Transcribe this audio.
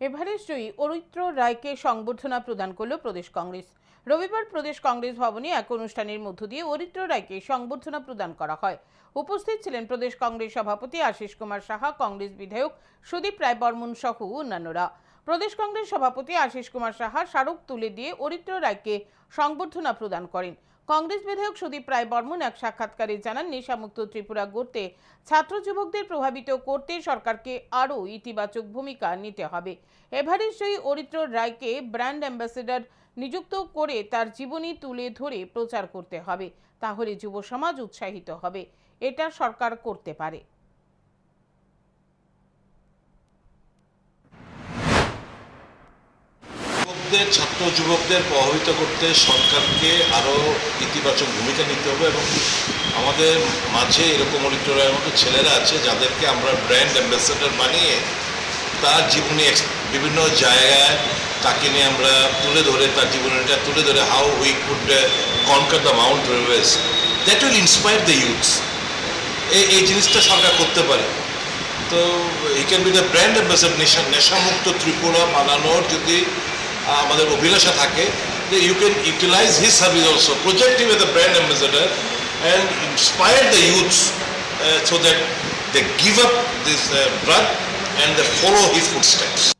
Everest জয়ী অরিত্র রায়কে সংবর্ধনা প্রদান করল প্রদেশ কংগ্রেস। রবিবার প্রদেশ কংগ্রেস ভবনে এক অনুষ্ঠানের মধ্য দিয়ে অরিত্র রায়কে সংবর্ধনা প্রদান করা হয়। উপস্থিত ছিলেন প্রদেশ কংগ্রেস সভাপতি আশিস কুমার সাহা, কংগ্রেস বিধায়ক সুদীপ রায় বর্মন সহ অন্যান্যরা। প্রদেশ কংগ্রেস সভাপতি আশিস কুমার সাহা স্মারক তুলে দিয়ে অরিত্র রায়কে সংবর্ধনা প্রদান করেন। কংগ্রেস বিধায়ক সুদীপ রায় বর্মন এক সাক্ষাৎকারে জানান, নেশামুক্ত ত্রিপুরা গড়তে ছাত্র যুবকদের প্রভাবিত করতে সরকারকে আরও ইতিবাচক ভূমিকা নিতে হবে। এভারেস্ট জয়ী অরিত্র রায়কে ব্র্যান্ড অ্যাম্বাসেডর নিযুক্ত করে তার জীবনী তুলে ধরে প্রচার করতে হবে, তাহলে যুব সমাজ উৎসাহিত হবে। এটা সরকার করতে পারে। যুবকদের, ছাত্র যুবকদের প্রভাবিত করতে সরকারকে আরও ইতিবাচক ভূমিকা নিতে হবে এবং আমাদের মাঝে এরকম অডিটোরিয়ার মতো ছেলেরা আছে যাদেরকে আমরা ব্র্যান্ড অ্যাম্বাসেডর বানিয়ে তার জীবনী বিভিন্ন জায়গায় তাকে নিয়ে আমরা তুলে ধরে, তার জীবনীটা তুলে ধরে how we could conquer the mount Everest that will inspire the youths এই এই জিনিসটা সরকার করতে পারে। তো he can be the brand ambassador নেশা, নেশামুক্ত ত্রিপুরা বানানোর যদি আমাদের অভিলাষা থাকে যে you can utilize his service also project you a brand ambassador and inspire the youths so that they give up this drug and the follow his footsteps